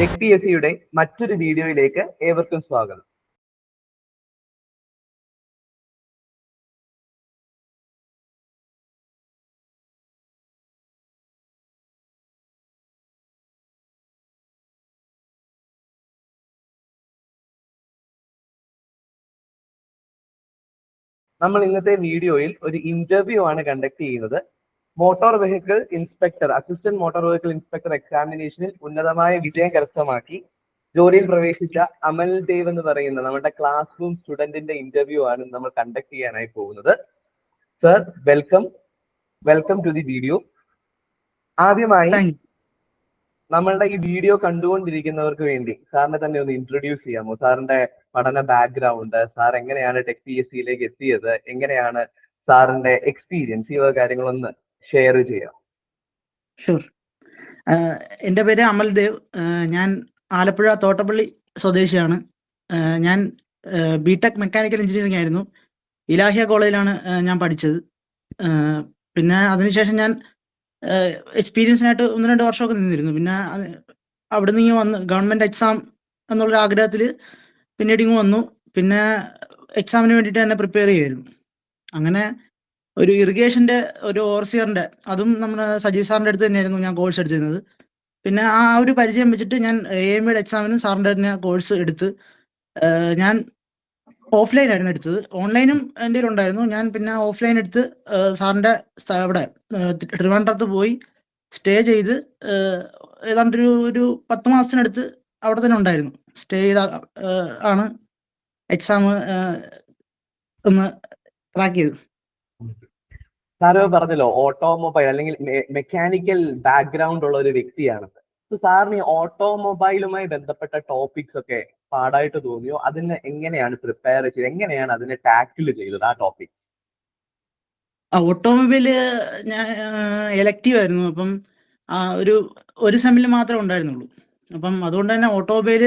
Tech P S സിയുടെ മറ്റൊരു വീഡിയോയിലേക്ക് ഏവർക്കും സ്വാഗതം. നമ്മൾ ഇന്നത്തെ വീഡിയോയിൽ ഒരു ഇന്റർവ്യൂ ആണ് കണ്ടക്ട് ചെയ്യുന്നത്. Motor vehicle inspector assistant motor vehicle inspector എക്സാമിനേഷനിൽ ഉന്നതമായ വിജയം കരസ്ഥമാക്കി. ജോലിയിൽ പ്രവേശിച്ച അമൽ ദേവ് എന്ന് പറയുന്ന നമ്മുടെ ക്ലാസ് റൂം സ്റ്റുഡന്റിന്റെ ഇന്റർവ്യൂ ആണ് നമ്മൾ കണ്ടക്ട് ചെയ്യാനായി പോകുന്നത്. Sir welcome welcome to the video ആദ്യമായി നമ്മളുടെ ഈ വീഡിയോ കണ്ടുകൊണ്ടിരിക്കുന്നവർക്ക് വേണ്ടി സാറിനെ തന്നെ ഒന്ന് ഇൻട്രൊഡ്യൂസ് ചെയ്യാമോ? സാറിന്റെ പഠന ബാക്ക്ഗ്രൗണ്ട് സാർ എങ്ങനെയാണ് ടെക് പി എസ് സിയിലേക്ക് എത്തിയത്? എങ്ങനെയാണ് സാറിന്റെ എക്സ്പീരിയൻസ് ഈ കാര്യങ്ങളൊന്ന് ഷെയർ ചെയ്യാം. എന്റെ എന്റെ പേര് അമൽ ദേവ്. ഞാൻ ആലപ്പുഴ തോട്ടപ്പള്ളി സ്വദേശിയാണ്. ഞാൻ ഞാൻ ബിടെക് മെക്കാനിക്കൽ എഞ്ചിനീയറിംഗ് ആയിരുന്നു. ഇലാഹിയ കോളേജിലാണ് ഞാൻ പഠിച്ചത്. പിന്നെ അതിനുശേഷം ഞാൻ എക്സ്പീരിയൻസിനായിട്ട് ഒന്ന് രണ്ട് വർഷമൊക്കെ നിന്നിരുന്നു. പിന്നെ അവിടെ നിന്ന് വന്ന് ഗവൺമെന്റ് എക്സാം എന്നുള്ള ആഗ്രഹത്തിൽ പിന്നീട് ഇങ്ങ് വന്നു. പിന്നെ എക്സാമിന് വേണ്ടിയിട്ട് തന്നെ പ്രിപ്പയർ ചെയ്യുമായിരുന്നു അങ്ങനെ ഒരു ഇറിഗേഷന്റെ ഒരു ഓർസിയറിന്റെ അതും നമ്മുടെ സജീവ് സാറിന്റെ അടുത്ത് തന്നെയായിരുന്നു ഞാൻ കോഴ്സ് എടുത്തിരുന്നത്. പിന്നെ ആ ഒരു പരിചയം വെച്ചിട്ട് ഞാൻ എ എം ബിയുടെ എക്സാമിനും സാറിന്റെ തന്നെ കോഴ്സ് എടുത്ത് ഞാൻ ഓഫ്ലൈൻ ആയിരുന്നു എടുത്തത്. ഓൺലൈനും എന്റെ ഉണ്ടായിരുന്നു. ഞാൻ പിന്നെ ഓഫ്ലൈൻ എടുത്ത് സാറിന്റെ അവിടെ ട്രിവാൻഡ്രത്ത് പോയി സ്റ്റേ ചെയ്ത് ഏതാണ്ട് ഒരു ഒരു പത്ത് മാസത്തിനടുത്ത് അവിടെ തന്നെ ഉണ്ടായിരുന്നു. സ്റ്റേ ചെയ്ത ആണ് എക്സാം ഒന്ന് ട്രാക്ക് ചെയ്തത്. സാറ് പറഞ്ഞല്ലോ ഓട്ടോമൊബൈൽ അല്ലെങ്കിൽ മെക്കാനിക്കൽ ബാക്ക്ഗ്രൗണ്ട് ഉള്ള ഒരു വ്യക്തിയാണ്. So സാറിന് ഈ ഓട്ടോമൊബൈലുമായി ബന്ധപ്പെട്ട ടോപ്പിക്സ് ഒക്കെ പാടായിട്ട് തോന്നിയോ? അതിന് എങ്ങനെയാണ് പ്രിപ്പയർ ചെയ്ത് എങ്ങനെയാണ് അതിനെ ടാക്കിൾ ചെയ്തത് ആ ടോപ്പിക്സ് ഓട്ടോമൊബൈൽ ഞാൻ എലക്റ്റീവ് ആയിരുന്നു. അപ്പം ഒരു ഒരു സെമ്മിൽ മാത്രമേ ഉണ്ടായിരുന്നുള്ളൂ. അപ്പം അതുകൊണ്ട് തന്നെ ഓട്ടോമൊബൈൽ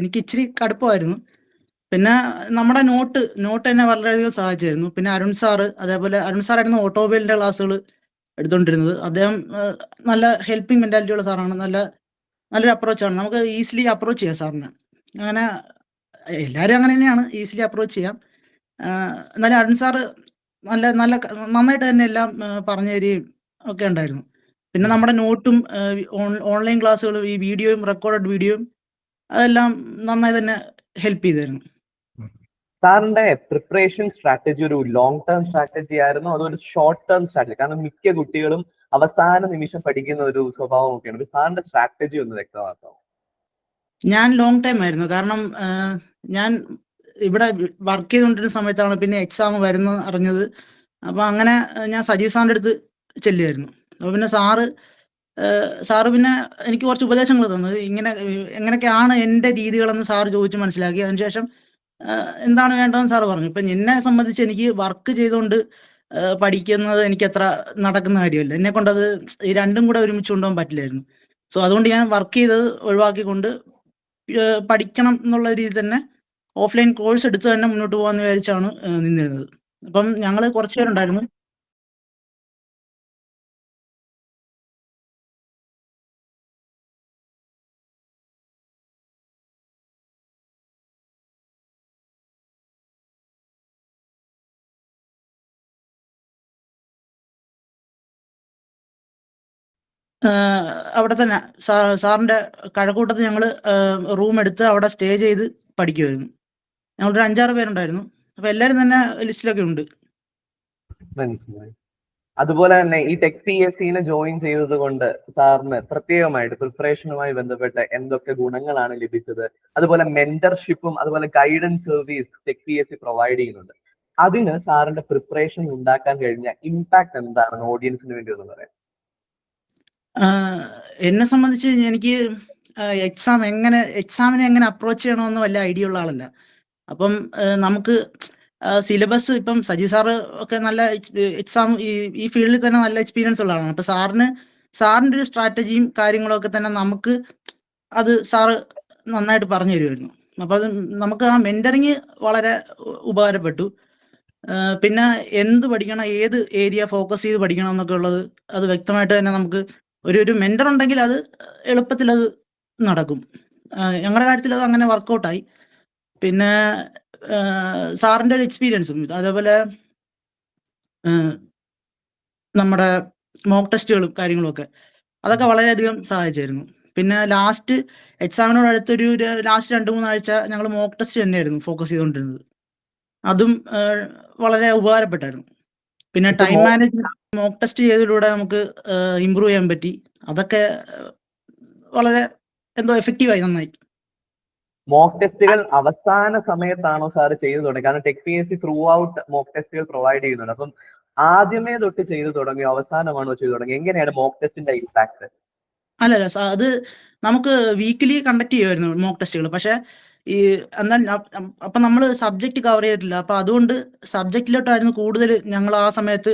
എനിക്ക് ഇച്ചിരി കടുപ്പമായിരുന്നു. പിന്നെ നമ്മുടെ നോട്ട് നോട്ട് എന്നെ വളരെയധികം സഹായിച്ചായിരുന്നു പിന്നെ അരുൺ സാറ് അതേപോലെ അരുൺ സാറായിരുന്നു ഓട്ടോമൊബൈലിന്റെ ക്ലാസ്സുകൾ എടുത്തുകൊണ്ടിരുന്നത് അദ്ദേഹം നല്ല ഹെൽപ്പിംഗ് മെന്റാലിറ്റി ഉള്ള സാറാണ്. നല്ല നല്ലൊരു അപ്രോച്ചാണ്. നമുക്ക് ഈസിലി അപ്രോച്ച് ചെയ്യാം സാറിനെ. അങ്ങനെ എല്ലാവരും അങ്ങനെ തന്നെയാണ്. ഈസിലി അപ്രോച്ച് ചെയ്യാം. എന്നാലും അരുൺ സാറ് നല്ല നല്ല നന്നായിട്ട് തന്നെ എല്ലാം പറഞ്ഞു തരികയും ഒക്കെ ഉണ്ടായിരുന്നു. പിന്നെ നമ്മുടെ നോട്ടും ഓൺലൈൻ ക്ലാസ്സുകളും ഈ വീഡിയോയും റെക്കോർഡഡ് വീഡിയോയും അതെല്ലാം നന്നായി തന്നെ ഹെൽപ്പ് ചെയ്തായിരുന്നു. സാറിന്റെ പ്രിപ്പറേഷൻ സ്ട്രാറ്റജി ഒരു ലോങ് ടേം സ്ട്രാറ്റജി ആയിരുന്നു. അതോ ഒരു ഷോർട്ട് ടേം സ്ട്രാറ്റജി കാരണം മിക്ക കുട്ടികളും അവസാന നിമിഷം പഠിക്കുന്ന ഒരു സ്വഭാവം ഒക്കെയാണ്. സാറിന്റെ സ്ട്രാറ്റജി ഒന്ന് വ്യക്തമാക്കാം ഞാൻ ലോങ് ടൈം ആയിരുന്നു. കാരണം ഞാൻ ഇവിടെ വർക്ക് ചെയ്തുകൊണ്ടിരുന്ന സമയത്താണ് പിന്നെ എക്സാം വരുന്ന അറിഞ്ഞത്. അപ്പോൾ അങ്ങനെ ഞാൻ സജീവ് സാറിന്റെ അടുത്ത് ചെല്ലുമായിരുന്നു അപ്പോൾ പിന്നെ സാറ് സാറ് പിന്നെ എനിക്ക് കുറച്ച് ഉപദേശങ്ങൾ തന്നു. ഇങ്ങനെ എങ്ങനെയൊക്കെയാണ് എന്റെ രീതികളെന്ന് സാറ് ചോദിച്ച് മനസ്സിലാക്കി. അതിനുശേഷം എന്താണ് വേണ്ടതെന്ന് സാറ് പറഞ്ഞു. ഇപ്പം നിന്നെ സംബന്ധിച്ച് എനിക്ക് വർക്ക് ചെയ്തുകൊണ്ട് പഠിക്കുന്നത് എനിക്ക് അത്ര നടക്കുന്ന കാര്യമല്ല. എന്നെ കൊണ്ടത് ഈ രണ്ടും കൂടെ ഒരുമിച്ച് കൊണ്ടുപോകാൻ പറ്റില്ലായിരുന്നു. സോ അതുകൊണ്ട് ഞാൻ വർക്ക് ചെയ്തത് ഒഴിവാക്കിക്കൊണ്ട് പഠിക്കണം എന്നുള്ള രീതിയിൽ തന്നെ ഓഫ്ലൈൻ കോഴ്സ് എടുത്ത് തന്നെ മുന്നോട്ട് പോകാന്ന് വിചാരിച്ചാണ് നിന്നിരുന്നത്. അപ്പം ഞങ്ങൾ കുറച്ച് പേരുണ്ടായിരുന്നു. അവിടെ തന്നെ. സാറിന്റെ കഴക്കൂട്ടത്ത് ഞങ്ങൾ റൂം എടുത്ത് അവിടെ സ്റ്റേ ചെയ്ത് പഠിക്കുമായിരുന്നു ഞങ്ങളൊരു അഞ്ചാറ് പേരുണ്ടായിരുന്നു. അപ്പൊ എല്ലാരും തന്നെ ലിസ്റ്റിലൊക്കെ ഉണ്ട്. അതുപോലെ തന്നെ ഈ ടെക് പി എസ് സിനെ ജോയിൻ ചെയ്തത് കൊണ്ട് സാറിന് പ്രത്യേകമായിട്ട് പ്രിപ്പറേഷനുമായി ബന്ധപ്പെട്ട് എന്തൊക്കെ ഗുണങ്ങളാണ് ലഭിച്ചത്? അതുപോലെ മെന്റർഷിപ്പും അതുപോലെ guidance service tech P S C provide ചെയ്യുന്നുണ്ട്. അതിന് സാറിന്റെ പ്രിപ്പറേഷൻ ഉണ്ടാക്കാൻ കഴിഞ്ഞ ഇമ്പാക്ട് എന്താണ് ഓഡിയൻസിന് വേണ്ടി ഒന്ന് പറയാം. എന്നെ സംബന്ധിച്ച് എനിക്ക് എക്സാം എങ്ങനെ എക്സാമിനെ എങ്ങനെ അപ്രോച്ച് ചെയ്യണമെന്ന് വല്ല ഐഡിയ ഉള്ള ആളല്ല. അപ്പം നമുക്ക് സിലബസ് ഇപ്പം സജി സാറ് ഒക്കെ നല്ല എക്സാം ഈ ഫീൽഡിൽ തന്നെ നല്ല എക്സ്പീരിയൻസ് ഉള്ള ആളാണ്. അപ്പം സാറിന് സാറിന്റെ ഒരു സ്ട്രാറ്റജിയും കാര്യങ്ങളൊക്കെ തന്നെ നമുക്ക് അത് സാറ് നന്നായിട്ട് പറഞ്ഞു തരുമായിരുന്നു അപ്പോൾ അത് നമുക്ക് ആ മെന്ററിങ് വളരെ ഉപകാരപ്പെട്ടു. പിന്നെ എന്ത് പഠിക്കണം ഏത് ഏരിയ ഫോക്കസ് ചെയ്ത് പഠിക്കണം എന്നൊക്കെ ഉള്ളത് അത് വ്യക്തമായിട്ട് തന്നെ നമുക്ക് ഒരു ഒരു മെന്റർ ഉണ്ടെങ്കിൽ അത് എളുപ്പത്തിൽ അത് നടക്കും. ഞങ്ങളുടെ കാര്യത്തിൽ അത് അങ്ങനെ വർക്കൗട്ടായി പിന്നെ സാറിന്റെ ഒരു എക്സ്പീരിയൻസും അതേപോലെ നമ്മുടെ മോക്ക് ടെസ്റ്റുകളും കാര്യങ്ങളും ഒക്കെ. അതൊക്കെ വളരെയധികം സഹായിച്ചായിരുന്നു. പിന്നെ ലാസ്റ്റ് എക്സാമിനോട് അടുത്തൊരു ലാസ്റ്റ് രണ്ട് മൂന്നാഴ്ച ഞങ്ങൾ മോക്ക് ടെസ്റ്റ് തന്നെയായിരുന്നു ഫോക്കസ് ചെയ്തുകൊണ്ടിരുന്നത് അതും വളരെ ഉപകാരപ്പെട്ടായിരുന്നു. പിന്നെ ടൈം മാനേജ്മെന്റ് മോക്ക് ടെസ്റ്റ് ചെയ്തതിലൂടെ നമുക്ക് ഇമ്പ്രൂവ് ചെയ്യാൻ പറ്റി. അതൊക്കെ വളരെ എന്തോ എഫക്റ്റീവായി നന്നായി. മോക്ക് ടെസ്റ്റുകൾ അവസാന സമയത്താണോ സാർ ചെയ്തു തുടങ്ങി കാരണം tech P S C throughout mock ടെസ്റ്റുകൾ പ്രൊവൈഡ് ചെയ്യുന്നുണ്ട്. അപ്പം ആദ്യമേ തൊട്ട് ചെയ്തു തുടങ്ങി അവസാനമാണോ ചെയ്തു തുടങ്ങി എങ്ങനെയാണ് മോക്ക് ടെസ്റ്റിന്റെ ഇമ്പാക്ട് അല്ലല്ല സാർ അത് നമുക്ക് വീക്കിലി കണ്ടക്ട് ചെയ്യുമായിരുന്നു മോക്ക് ടെസ്റ്റുകൾ പക്ഷെ ഈ എന്നാൽ അപ്പൊ നമ്മൾ സബ്ജക്ട് കവർ ചെയ്തിട്ടില്ല. അപ്പൊ അതുകൊണ്ട് സബ്ജക്റ്റിലോട്ടായിരുന്നു കൂടുതൽ ഞങ്ങൾ ആ സമയത്ത്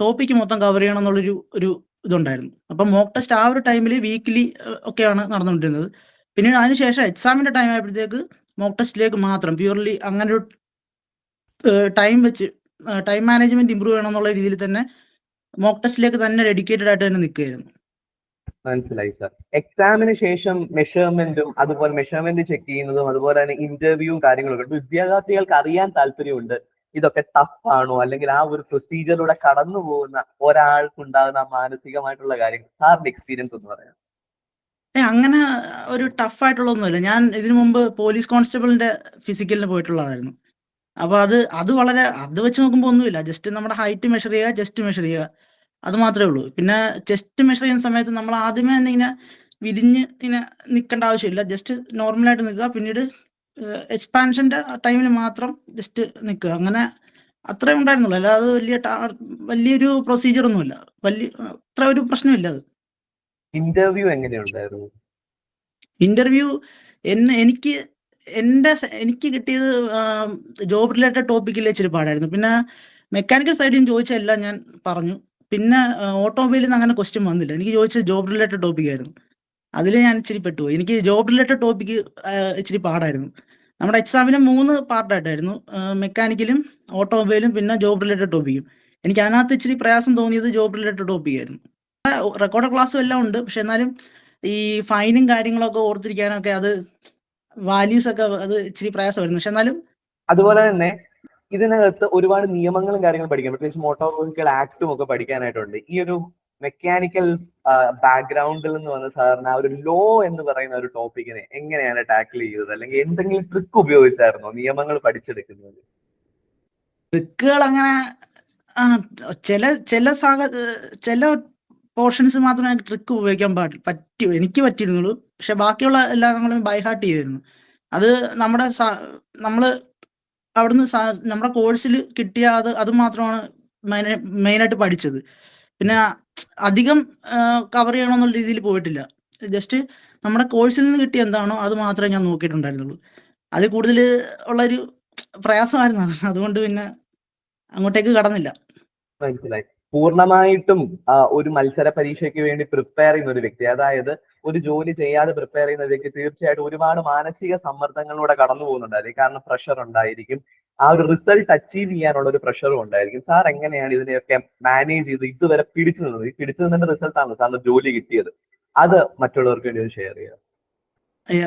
ടോപ്പിക്ക് മൊത്തം കവർ ചെയ്യണം എന്നുള്ളൊരു ഒരു ഇതുണ്ടായിരുന്നു. അപ്പം മോക്ക് ടെസ്റ്റ് ആ ഒരു ടൈമിൽ വീക്ക്ലി ഒക്കെയാണ് നടന്നുകൊണ്ടിരുന്നത്. പിന്നീട് അതിനുശേഷം എക്സാമിന്റെ ടൈം ആയപ്പോഴത്തേക്ക് മോക്ക് ടെസ്റ്റിലേക്ക് മാത്രം പ്യൂർലി അങ്ങനെ ഒരു ടൈം വെച്ച് ടൈം മാനേജ്മെന്റ് ഇമ്പ്രൂവ് ചെയ്യണം എന്നുള്ള രീതിയിൽ തന്നെ മോക്ക് ടെസ്റ്റിലേക്ക് തന്നെ ഡെഡിക്കേറ്റഡ് ആയിട്ട് തന്നെ നിൽക്കുകയായിരുന്നു. മനസ്സിലായി സാർ എക്സാമിന് ശേഷം മെഷർമെന്റും അതുപോലെ മെഷർമെന്റ് ചെക്ക് ചെയ്യുന്നതും അതുപോലെ തന്നെ ഇന്റർവ്യൂവും കാര്യങ്ങളൊക്കെ വിദ്യാർത്ഥികൾക്ക് അറിയാൻ താല്പര്യമുണ്ട്. ഇതൊക്കെ ടഫ് ആണോ? അല്ലെങ്കിൽ ആ ഒരു പ്രൊസീജിയറിലൂടെ കടന്നു പോകുന്ന ഒരാൾക്കുണ്ടാകുന്ന ആ മാനസികമായിട്ടുള്ള കാര്യങ്ങൾ. സാറിന്റെ എക്സ്പീരിയൻസ് ഒന്ന് പറയാം അങ്ങനെ ഒരു ടഫ് ആയിട്ടുള്ളതൊന്നുമില്ല. ഞാൻ ഇതിനു മുമ്പ് പോലീസ് കോൺസ്റ്റബിളിന്റെ ഫിസിക്കലിന് പോയിട്ടുള്ളതായിരുന്നു അപ്പൊ അത് അത് വളരെ അത് വെച്ച് നോക്കുമ്പോൾ ഒന്നുമില്ല. ജസ്റ്റ് നമ്മുടെ ഹൈറ്റ് മെഷർ ചെയ്യുക ചെസ്റ്റ് മെഷർ ചെയ്യുക. അത് മാത്രമേ ഉള്ളൂ. പിന്നെ ചെസ്റ്റ് മെഷർ ചെയ്യുന്ന സമയത്ത് നമ്മൾ ആദ്യമേ തന്നെ ഇങ്ങനെ വിരിഞ്ഞ് ഇങ്ങനെ നിൽക്കേണ്ട ആവശ്യമില്ല. ജസ്റ്റ് നോർമലായിട്ട് നിൽക്കുക. പിന്നീട് എക്സ്പാൻഷന്റെ ടൈമിൽ മാത്രം ജസ്റ്റ് നിൽക്കുക. അങ്ങനെ അത്രേ ഉണ്ടായിരുന്നുള്ളൂ. അല്ലാതെ വലിയ വലിയൊരു പ്രൊസീജിയർ ഒന്നുമില്ല. വലിയ അത്ര ഒരു പ്രശ്നമില്ല അത്. ഇന്റർവ്യൂ എങ്ങനെയുണ്ടായിരുന്നു? ഇന്റർവ്യൂ എന്നെ എനിക്ക് എന്റെ സ- എനിക്ക് കിട്ടിയത് ജോബ് റിലേറ്റഡ് ടോപ്പിക്കിൽ ഇച്ചിരി പാടായിരുന്നു. പിന്നെ മെക്കാനിക്കൽ സൈഡിൽ നിന്ന് ചോദിച്ചതെല്ലാം ഞാൻ പറഞ്ഞു. പിന്നെ ഓട്ടോമൊബൈലിൽ നിന്ന് അങ്ങനെ ക്വസ്റ്റ്യൻ വന്നില്ല. എനിക്ക് ചോദിച്ചത് ജോബ് റിലേറ്റഡ് ടോപ്പിക് ആയിരുന്നു. അതിൽ ഞാൻ ഇച്ചിരി പെട്ടുപോയി. എനിക്ക് ജോബ് റിലേറ്റഡ് ടോപ്പിക് ഇച്ചിരി പാടായിരുന്നു. നമ്മുടെ എക്സാമിന് മൂന്ന് പാർട്ടായിട്ടായിരുന്നു മെക്കാനിക്കലും ഓട്ടോമൊബൈലും പിന്നെ ജോബ് റിലേറ്റഡ് ടോപ്പിക്കും എനിക്ക് അതിനകത്ത് ഇച്ചിരി പ്രയാസം തോന്നിയത് ജോബ് റിലേറ്റഡ് ടോപ്പിക് ആയിരുന്നു. റെക്കോർഡ് ക്ലാസ്സും എല്ലാം ഉണ്ട്. പക്ഷെ എന്നാലും ഈ ഫൈനും കാര്യങ്ങളൊക്കെ ഓർത്തിരിക്കാനൊക്കെ അത് വാല്യൂസ് ഒക്കെ അത് ഇച്ചിരി പ്രയാസമായിരുന്നു. പക്ഷെ എന്നാലും അതുപോലെ തന്നെ ഇതിനകത്ത് ഒരുപാട് നിയമങ്ങളും കാര്യങ്ങളും പഠിക്കാം പ്രത്യേകിച്ച് മോട്ടോർ വെഹിക്കിൾ ആക്ടും ഒക്കെ പഠിക്കാനായിട്ടുണ്ട്. ഈ ഒരു മെക്കാനിക്കൽ ബാക്ക്ഗ്രൗണ്ടിൽ നിന്ന് വന്ന സാറിന് ആ ഒരു ലോ എന്ന് പറയുന്ന ഒരു ടോപ്പിക്കിനെ എങ്ങനെയാണ് ടാക്കിൾ ചെയ്തത്? അല്ലെങ്കിൽ എന്തെങ്കിലും ട്രിക്ക് ഉപയോഗിച്ചായിരുന്നോ? നിയമങ്ങൾ പഠിച്ചെടുക്കുന്നത്? ട്രിക്കുകൾ അങ്ങനെ ചില ചില സാഹ ചില പോർഷൻസ് മാത്രമേ ട്രിക്ക് ഉപയോഗിക്കാൻ പാടില്ല പറ്റി എനിക്ക് പറ്റിയിരുന്നുള്ളൂ. പക്ഷെ ബാക്കിയുള്ള എല്ലാ ഞങ്ങളും ബൈഹാർട്ട് ചെയ്തിരുന്നു. അത് നമ്മുടെ നമ്മൾ അവിടുന്ന് നമ്മുടെ കോഴ്സിൽ കിട്ടിയ അത് അത് മാത്രമാണ് മെയിനായിട്ട് പഠിച്ചത്. പിന്നെ അധികം കവർ ചെയ്യണമെന്നുള്ള രീതിയിൽ പോയിട്ടില്ല. ജസ്റ്റ് നമ്മുടെ കോഴ്സിൽ നിന്ന് കിട്ടിയ എന്താണോ അത് മാത്രമേ ഞാൻ നോക്കിയിട്ടുണ്ടായിരുന്നുള്ളൂ. അത് കൂടുതൽ ഉള്ളൊരു പ്രയാസമായിരുന്നു. അതുകൊണ്ട് പിന്നെ അങ്ങോട്ടേക്ക് കടന്നില്ല. മനസ്സിലായി. പൂർണമായിട്ടും ഒരു മത്സര പരീക്ഷയ്ക്ക് വേണ്ടി പ്രിപ്പയർ ചെയ്യുന്ന ഒരു വ്യക്തി. അതായത് ഒരു ജോലി ചെയ്യാതെ പ്രിപ്പയർ ചെയ്യുന്ന വ്യക്തി തീർച്ചയായിട്ടും ഒരുപാട് മാനസിക സമ്മർദ്ദങ്ങളിലൂടെ കടന്നു പോകുന്നുണ്ടായിരിക്കും കാരണം പ്രഷർ ഉണ്ടായിരിക്കും. ആ ഒരു റിസൾട്ട് അച്ചീവ് ചെയ്യാനുള്ള ഒരു പ്രഷറും ഉണ്ടായിരിക്കും. സാർ എങ്ങനെയാണ് ഇതിനെയൊക്കെ മാനേജ് ചെയ്ത് ഇതുവരെ പിടിച്ചു നിന്നത്? ഈ പിടിച്ചു നിന്നതിന്റെ റിസൾട്ടാണ് സാറിന് ജോലി കിട്ടിയത്. അത് മറ്റുള്ളവർക്ക് വേണ്ടി ഒന്ന് ഷെയർ ചെയ്യുക.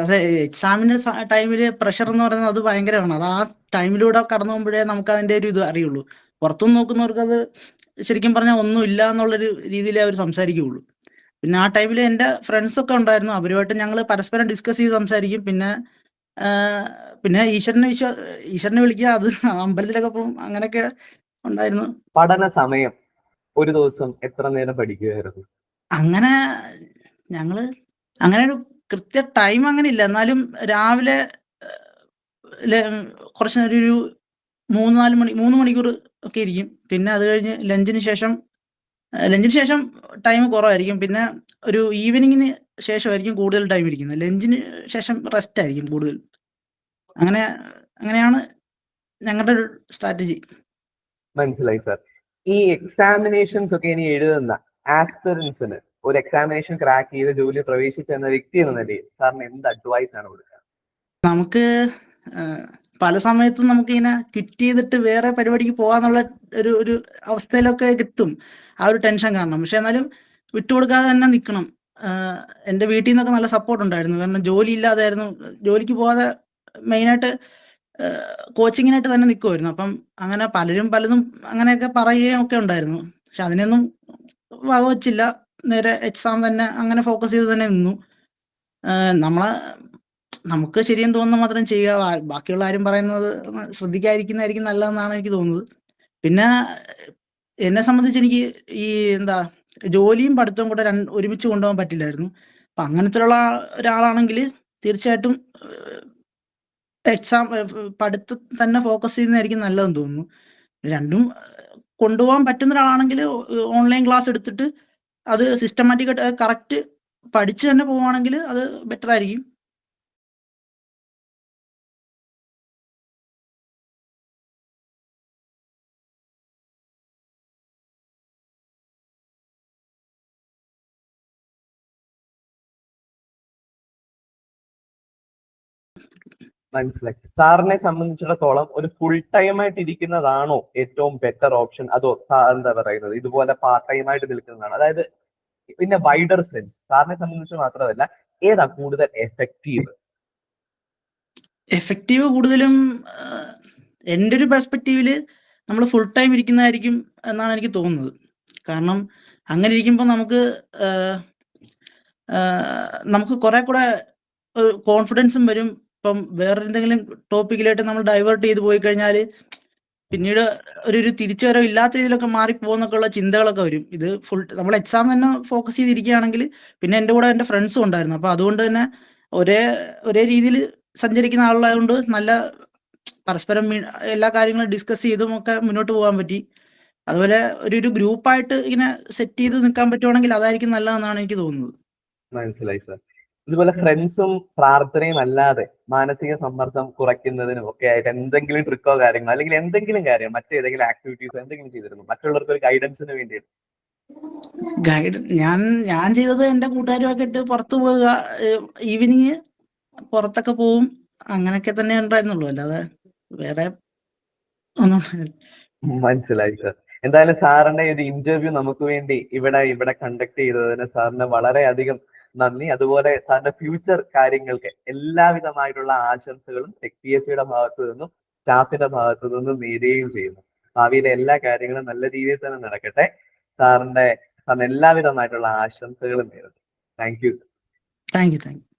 അതെ എക്സാമിന്റെ ടൈമിൽ പ്രഷർ എന്ന് പറയുന്നത് അത് ഭയങ്കരമാണ്. അത് ആ ടൈമിലൂടെ കടന്നു പോകുമ്പോഴേ നമുക്ക് അതിന്റെ ഒരു ഇത് അറിയുള്ളൂ. പുറത്തുനിന്ന് നോക്കുന്നവർക്ക് അത് ശരിക്കും പറഞ്ഞാൽ ഒന്നും ഇല്ല എന്നുള്ളൊരു രീതിയിൽ അവർ സംസാരിക്കുകയുള്ളൂ. പിന്നെ ആ ടൈമിൽ എന്റെ ഫ്രണ്ട്സ് ഒക്കെ ഉണ്ടായിരുന്നു. അവരുമായിട്ട് ഞങ്ങൾ പരസ്പരം ഡിസ്കസ് ചെയ്ത് സംസാരിക്കും. പിന്നെ പിന്നെ ഈശ്വരനെ വിശ്വ ഈശ്വരനെ വിളിക്കുക അത് അമ്പലത്തിലൊക്കെ പോകും അങ്ങനെയൊക്കെ ഉണ്ടായിരുന്നു. പഠന സമയം ഒരു ദിവസം എത്ര നേരം പഠിക്കുകയായിരുന്നു അങ്ങനെ ഞങ്ങൾ അങ്ങനെ ഒരു കൃത്യ ടൈം അങ്ങനെ ഇല്ല. എന്നാലും രാവിലെ കുറച്ച് നേരം ഒരു മൂന്ന് നാല് മണി മൂന്ന് മണിക്കൂർ ഒക്കെ ഇരിക്കും. പിന്നെ അത് കഴിഞ്ഞ് ലഞ്ചിന് ശേഷം ലഞ്ചിന് ശേഷം ടൈം കുറവായിരിക്കും. പിന്നെ ഒരു ഈവനിങ്ങിന് ശേഷമായിരിക്കും കൂടുതൽ ടൈം ഇരിക്കുന്നത്. ലഞ്ചിന് ശേഷം റെസ്റ്റ് ആയിരിക്കും കൂടുതൽ. അങ്ങനെ അങ്ങനെയാണ് ഞങ്ങളുടെ ഒരു സ്ട്രാറ്റജി മനസ്സിലായി സാർ ഈ എക്സാമിനേഷൻസ് ഒക്കെ ഇനി എഴുതുന്ന ആസ്പിറൻസിന് ഒരു എക്സാമിനേഷൻ ക്രാക്ക് ചെയ്ത് ജോലി പ്രവേശിച്ച എന്ന വ്യക്തി എന്ന നിലയിൽ സാറിന് എന്ത് അഡ്വൈസ് ആണ് കൊടുക്കുക? നമുക്ക് പല സമയത്തും നമുക്ക് ഇങ്ങനെ ക്വിറ്റ് ചെയ്തിട്ട് വേറെ പരിപാടിക്ക് പോകാന്നുള്ള ഒരു ഒരു അവസ്ഥയിലൊക്കെ എത്തും. ആ ഒരു ടെൻഷൻ കാരണം. പക്ഷെ എന്നാലും വിട്ടുകൊടുക്കാതെ തന്നെ നിൽക്കണം എന്റെ വീട്ടിൽ നിന്നൊക്കെ നല്ല സപ്പോർട്ട് ഉണ്ടായിരുന്നു കാരണം ജോലി ഇല്ലാതായിരുന്നു ജോലിക്ക് പോകാതെ മെയിനായിട്ട് കോച്ചിങ്ങിനായിട്ട് തന്നെ നിൽക്കുമായിരുന്നു അപ്പം അങ്ങനെ പലരും പലതും അങ്ങനെയൊക്കെ പറയുകയും ഒക്കെ ഉണ്ടായിരുന്നു. പക്ഷെ അതിനൊന്നും വകവച്ചില്ല. നേരെ എക്സാം തന്നെ അങ്ങനെ ഫോക്കസ് ചെയ്ത് തന്നെ നിന്നു. നമ്മളെ നമുക്ക് ശരിയെന്ന് തോന്നുന്ന മാത്രം ചെയ്യുക. ബാക്കിയുള്ള ആരും പറയുന്നത് ശ്രദ്ധിക്കാതിരിക്കുന്നതായിരിക്കും നല്ലതെന്നാണ് എനിക്ക് തോന്നുന്നത്. പിന്നെ എന്നെ സംബന്ധിച്ച് എനിക്ക് ഈ എന്താ ജോലിയും പഠിത്തവും കൂടെ രണ്ട് ഒരുമിച്ച് കൊണ്ടുപോകാൻ പറ്റില്ലായിരുന്നു. അപ്പൊ അങ്ങനത്തെയുള്ള ഒരാളാണെങ്കിൽ തീർച്ചയായിട്ടും എക്സാം പഠിത്തം തന്നെ ഫോക്കസ് ചെയ്യുന്നതായിരിക്കും നല്ലതെന്ന് തോന്നുന്നു. രണ്ടും കൊണ്ടുപോകാൻ പറ്റുന്ന ഒരാളാണെങ്കിൽ ഓൺലൈൻ ക്ലാസ് എടുത്തിട്ട് അത് സിസ്റ്റമാറ്റിക് കറക്റ്റ് പഠിച്ചു തന്നെ പോവുകയാണെങ്കിൽ അത് ബെറ്റർ ആയിരിക്കും മനസ്സിലായി. സാറിനെ സംബന്ധിച്ചിടത്തോളം ഒരു ഫുൾ ടൈം ആയിട്ട് ഇരിക്കുന്നതാണോ ഏറ്റവും ബെറ്റർ ഓപ്ഷൻ അതോ എന്താ പറയുന്നത്? ഇതുപോലെ പാർട്ട് ടൈം ആയിട്ട് നിൽക്കുന്നതാണ്? അതായത് പിന്നെ വൈഡർ സെൻസ് സാറിനെ സംബന്ധിച്ച് മാത്രമല്ല ഏതാ കൂടുതൽ എഫക്റ്റീവ് എഫക്റ്റീവ് കൂടുതലും എന്റെ ഒരു പെർസ്പെക്റ്റീവിൽ നമ്മൾ ഫുൾ ടൈം ഇരിക്കുന്നതായിരിക്കും എന്നാണ് എനിക്ക് തോന്നുന്നത്. കാരണം അങ്ങനെ ഇരിക്കുമ്പോൾ നമുക്ക് നമുക്ക് കുറെ കൂടെ കോൺഫിഡൻസും വരും. ഇപ്പം വേറെ എന്തെങ്കിലും ടോപ്പിക്കിലായിട്ട് നമ്മൾ ഡൈവേർട്ട് ചെയ്ത് പോയി കഴിഞ്ഞാൽ പിന്നീട് ഒരു ഒരു തിരിച്ചുവരവ് ഇല്ലാത്ത രീതിയിലൊക്കെ മാറി പോകുന്നൊക്കെയുള്ള ചിന്തകളൊക്കെ വരും. ഇത് ഫുൾ നമ്മൾ എക്സാം തന്നെ ഫോക്കസ് ചെയ്തിരിക്കുകയാണെങ്കിൽ പിന്നെ എന്റെ കൂടെ എന്റെ ഫ്രണ്ട്സും ഉണ്ടായിരുന്നു. അപ്പോൾ അതുകൊണ്ട് തന്നെ ഒരേ ഒരേ രീതിയിൽ സഞ്ചരിക്കുന്ന ആളായതുകൊണ്ട് നല്ല പരസ്പരം എല്ലാ കാര്യങ്ങളും ഡിസ്കസ് ചെയ്തും ഒക്കെ മുന്നോട്ട് പോകാൻ പറ്റി. അതുപോലെ ഒരു ഒരു ഗ്രൂപ്പായിട്ട് ഇങ്ങനെ സെറ്റ് ചെയ്ത് നിൽക്കാൻ പറ്റുവാണെങ്കിൽ അതായിരിക്കും നല്ലതെന്നാണ് എനിക്ക് തോന്നുന്നത്. മനസ്സിലായി സാർ ഇതുപോലെ ഫ്രണ്ട്സും പ്രാർത്ഥനയും അല്ലാതെ മാനസിക സമ്മർദ്ദം കുറയ്ക്കുന്നതിനും ഒക്കെ ആയിട്ട് എന്തെങ്കിലും ട്രിക്കോ കാര്യങ്ങളോ അല്ലെങ്കിൽ എന്തെങ്കിലും കാര്യം മറ്റേതെങ്കിലും ആക്ടിവിറ്റീസോ എന്തെങ്കിലും ചെയ്തിരുന്നു? മറ്റുള്ളവർക്ക് ഒരു ഗൈഡൻസിന് വേണ്ടി ഗൈഡ് ഞാൻ ഞാൻ ചെയ്തത് എന്റെ കൂട്ടുകാരുമൊക്കെ ഇട്ട് പുറത്തു പോവുക ഈവനിങ് പുറത്തൊക്കെ പോവും അങ്ങനെയൊക്കെ തന്നെ ഉണ്ടായിരുന്നുള്ളൂ. അല്ലാതെ വേറെ ഒന്നും മനസ്സിലായി സാർ എന്തായാലും സാറിന്റെ ഒരു ഇന്റർവ്യൂ നമുക്ക് വേണ്ടി ഇവിടെ ഇവിടെ കണ്ടക്ട് ചെയ്തതിന് സാറിന് വളരെയധികം നന്ദി. അതുപോലെ സാറിന്റെ ഫ്യൂച്ചർ കാര്യങ്ങൾക്ക് എല്ലാവിധമായിട്ടുള്ള ആശംസകളും ടെക് പി എസ് സിയുടെ ഭാഗത്തു നിന്നും സ്റ്റാഫിന്റെ ഭാഗത്തു നിന്നും നേരുകയും ചെയ്യുന്നു. ഭാവിയിലെ എല്ലാ കാര്യങ്ങളും നല്ല രീതിയിൽ തന്നെ നടക്കട്ടെ. സാറിന്റെ സാറിന് എല്ലാവിധമായിട്ടുള്ള ആശംസകളും നേരുന്നു. Thank you thank you thank you